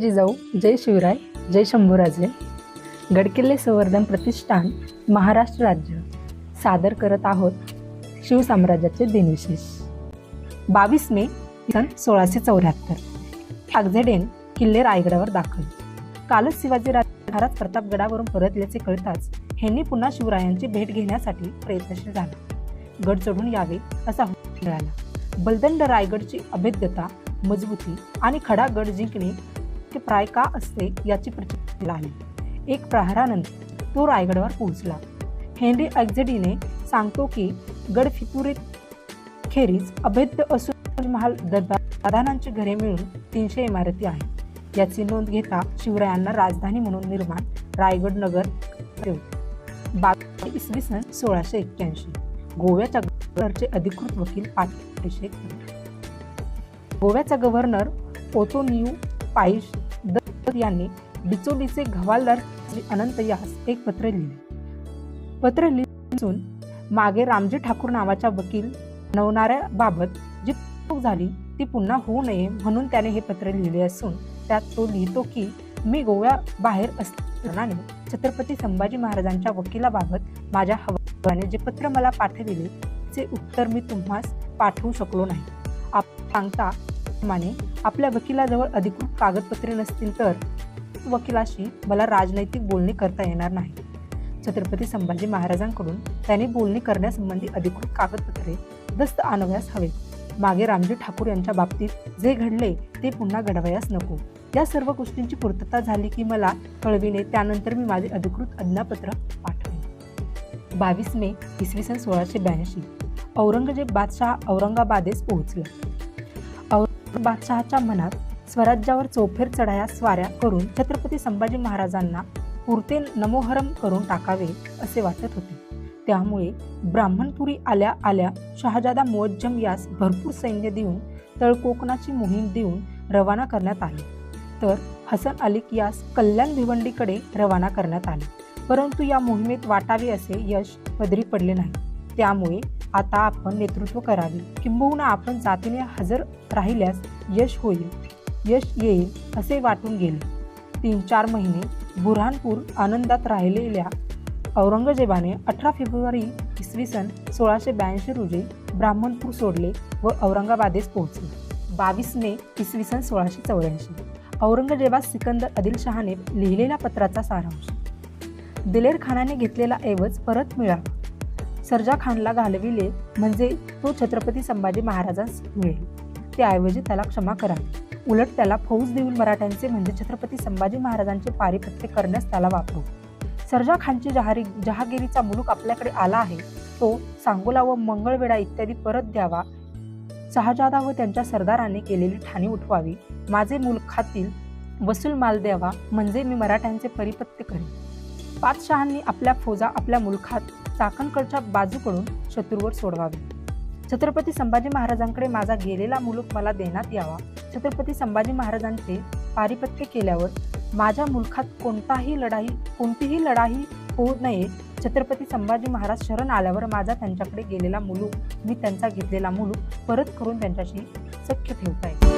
जिजाऊ जय शिवराय जय शंभूराजे. गडकिल्ले संवर्धन प्रतिष्ठान महाराष्ट्र राज्य. सादर करत आहोत शिवसाम्राज्याचे दिनविशेष. बावीस मे सन सोळाशे चौऱ्याहत्तर. आगझेडेन किल्ले रायगडावर दाखल. कालच शिवाजी महाराज प्रतापगडावरून परतल्याचे कळताच ह्यांनी पुन्हा शिवरायांची भेट घेण्यासाठी प्रयत्नशील झाला. गड चढून यावे असा मिळाला. बलदंड रायगडची अभेद्यता मजबूती आणि खडा गड जिंकणे ते प्राय का असते याची प्रचिती आली एक प्रहारानंतर तो रायगडवर पोहोचला. हेनरी अक्झेडीने सांगतो की गड फितुरीत खेरीज अभेद्य असून महाल दादानांची घरे मिळून तीनशे इमारती आहेत. याची नोंद घेता शिवरायांना राजधानी म्हणून निर्माण रायगड नगर बावीस इसवी सन सोळाशे एक्क्याऐंशी. गोव्याच्या गव्हर्नरचे अधिकृत वकील पाठ्याभिषेक गोव्याचा गव्हर्नर ओतोनियू पाईश दत्त यांनी बिचोलीचे घवालदार श्री अनंत यास एक पत्र लिहिले. पत्र लिहून मागे रामजी ठाकूर नावाच्या वकील नवणाऱ्याबाबत जी चूक झाली ती पुन्हा होऊ नये म्हणून त्याने हे पत्र लिहिले असून त्यात तो लिहितो की मी गोव्या बाहेर असताना छत्रपती संभाजी महाराजांच्या वकिलाबाबत माझ्या हवाने जे पत्र मला पाठविले ते उत्तर मी तुम्हास पाठवू शकलो नाही. आप सांगता माने आपल्या वकिलाजवळ अधिकृत कागदपत्रे नसतील तर वकिलाशी मला राजनैतिक बोलणी करता येणार नाही. छत्रपती संभाजी महाराजांकडून त्यांनी बोलणी करण्यासंबंधी अधिकृत कागदपत्रे दस्त आणवयास हवे. मागे रामजी ठाकूर यांच्या बाबतीत जे घडले ते पुन्हा घडवयास नको. या सर्व गोष्टींची पूर्तता झाली की मला कळविणे त्यानंतर मी माझे अधिकृत अज्ञापत्र पाठवले बावीस मे इसवी सन सोळाशे ब्याऐंशी. औरंगजेब बादशाह औरंगाबादेस पोहोचला. बादशहाच्या मनात स्वराज्यावर चौफेर चढाया स्वाऱ्या करून छत्रपती संभाजी महाराजांना पुरते नमोहरम करून टाकावे असे वाटत होते. त्यामुळे ब्राह्मणपुरी आल्या आल्या शहाजादा मुअज्जम यास भरपूर सैन्य देऊन तळकोकणाची मोहीम देऊन रवाना करण्यात आली. तर हसन अलिक यास कल्याण भिवंडीकडे रवाना करण्यात आले. परंतु या मोहिमेत वाटावे असे यश पदरी पडले नाही. त्यामुळे आता आपण नेतृत्व करावे. किंबहुना आपण जातीने हजर राहिल्यास यश होईल. यश येईल असे वाटून गेले. तीन चार महिने बुरहानपूर आनंदात राहिलेल्या औरंगजेबाने अठरा फेब्रुवारी इसवी सन सोळाशे ब्याऐंशी रोजी ब्राह्मणपूर सोडले व औरंगाबादेस पोहोचले. बावीस मे इसवी सन सोळाशे चौऱ्याऐंशी. औरंगजेबास सिकंदर आदिलशहाने लिहिलेल्या पत्राचा सारांश. दिलेर खानाने घेतलेला ऐवज परत मिळावा. सरजा खानला घालविले म्हणजे तो छत्रपती संभाजी महाराजांस मिळेल त्याऐवजी त्याला क्षमा करा. उलट त्याला फौज देऊन मराठ्यांचे म्हणजे छत्रपती संभाजी महाराजांचे पारिपत्य करण्यास त्याला वापरू. सरजा खानची जहारी जहागिरीचा मुलूक आपल्याकडे आला आहे. तो सांगोला व मंगळवेढा इत्यादी परत द्यावा. शहाजादा व त्यांच्या सरदारांनी केलेली ठाणी उठवावी. माझे मुलखातील वसूल माल द्यावा. म्हणजे मी मराठ्यांचे परिपत्य करेन. पाचशहांनी आपल्या फौजा आपल्या मुलखात चाकणकडच्या बाजूकडून शत्रूवर सोडवावे. छत्रपती संभाजी महाराजांकडे माझा गेलेला मुलूक मला देण्यात यावा. छत्रपती संभाजी महाराजांचे पारिपत्य केल्यावर माझ्या मुलखात कोणताही लढाई कोणतीही लढाई होऊ नये. छत्रपती संभाजी महाराज शरण आल्यावर माझा त्यांच्याकडे गेलेला मुलूक मी त्यांचा घेतलेला मुलूक परत करून त्यांच्याशी सख्य ठेवता येईल.